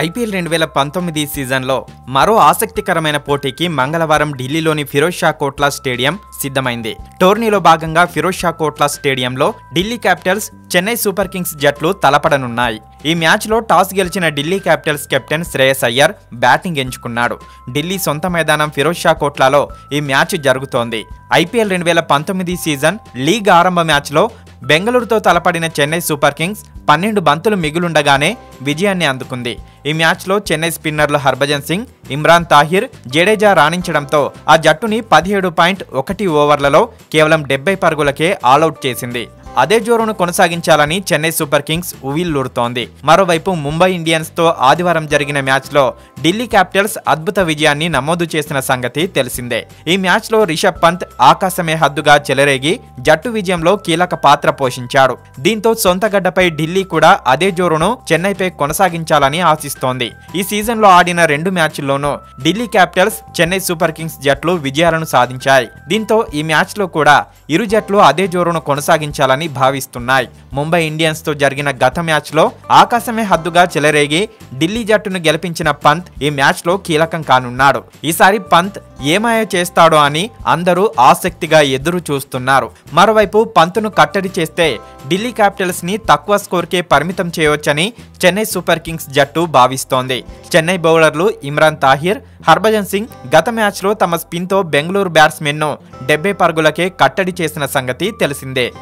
IPL రెండు వేల పంతొమ్మిది సీజన్లో మరో ఆసక్తికరమైన పోటీకి మంగళవారం ఢిల్లీలోని ఫిరోజ్ షా కోట్లా స్టేడియం సిద్ధమైంది. టోర్నీలో భాగంగా ఫిరోజ్ షా కోట్లా స్టేడియంలో Delhi Capitals Chennai Super Kings జట్లు తలపడనున్నాయి. ఈ మ్యాచ్లో టాస్ గెలిచిన Delhi Capitals captain Shreyas Iyer batting ఎంచుకున్నాడు. ఢిల్లీ సొంత మైదానం ఫిరోజ్ షా కోట్లాలో ఈ మ్యాచ్ జరుగుతోంది. ఐపీఎల్ రెండు వేల పంతొమ్మిది సీజన్ లీగ్ ఆరంభ మ్యాచ్లో బెంగళూరుతో తలపడిన చెన్నై సూపర్ కింగ్స్ పన్నెండు బంతులు మిగులుండగానే విజయాన్ని అందుకుంది. ఈ మ్యాచ్లో చెన్నై స్పిన్నర్లు హర్భజన్ సింగ్ ఇమ్రాన్ తాహిర్ జడేజా రాణించడంతో ఆ జట్టుని పదిహేడు పాయింట్ ఒకటి ఓవర్లలో కేవలం డెబ్బై పరుగులకే ఆలౌట్ చేసింది. అదే జోరును కొనసాగించాలని చెన్నై సూపర్ కింగ్స్ ఉవిల్లూరుతోంది మరోవైపు ముంబై ఇండియన్స్తో ఆదివారం జరిగిన మ్యాచ్లో ఢిల్లీ క్యాపిటల్స్ అద్భుత విజయాన్ని నమోదు చేసిన సంగతి తెలిసిందే. ఈ మ్యాచ్లో రిషబ్ పంత్ ఆకాశమే హద్దుగా చెలరేగి జట్టు విజయంలో కీలక పాత్ర పోషించాడు. దీంతో సొంత గడ్డపై ఢిల్లీ కూడా అదే జోరును చెన్నైపై కొనసాగించాలని ఆశిస్తోంది. ఈ సీజన్లో ఆడిన రెండు మ్యాచ్ల్లోనూ Delhi Capitals Chennai Super Kings జట్లు విజయాలను సాధించాయి. దీంతో ఈ మ్యాచ్లో కూడా ఇరు జట్లు అదే జోరును కొనసాగించాలని భావిస్తున్నాయి. ముంబై ఇండియన్స్తో జరిగిన గత మ్యాచ్లో ఆకాశమే హద్దుగా చెలరేగి ఢిల్లీ జట్టును గెలిపించిన పంత్ ఈ మ్యాచ్లో కీలకం కానున్నాడు. ఈసారి పంత్ ఏమాయ చేస్తాడో అని అందరూ ఆసక్తిగా ఎదురు చూస్తున్నారు. మరోవైపు పంత్ను కట్టడి చేస్తే ఢిల్లీ క్యాపిటల్స్ని తక్కువ స్కోర్కే పరిమితం చేయవచ్చని చెన్నై సూపర్ కింగ్స్ జట్టు భావిస్తోంది. చెన్నై బౌలర్లు ఇమ్రాన్ తాహిర్ హర్భజన్ సింగ్ గత మ్యాచ్లో తమ స్పిన్తో బెంగళూరు బ్యాట్స్మెన్ను డెబ్బై పరుగులకే కట్టడి చేసిన సంగతి తెలిసిందే.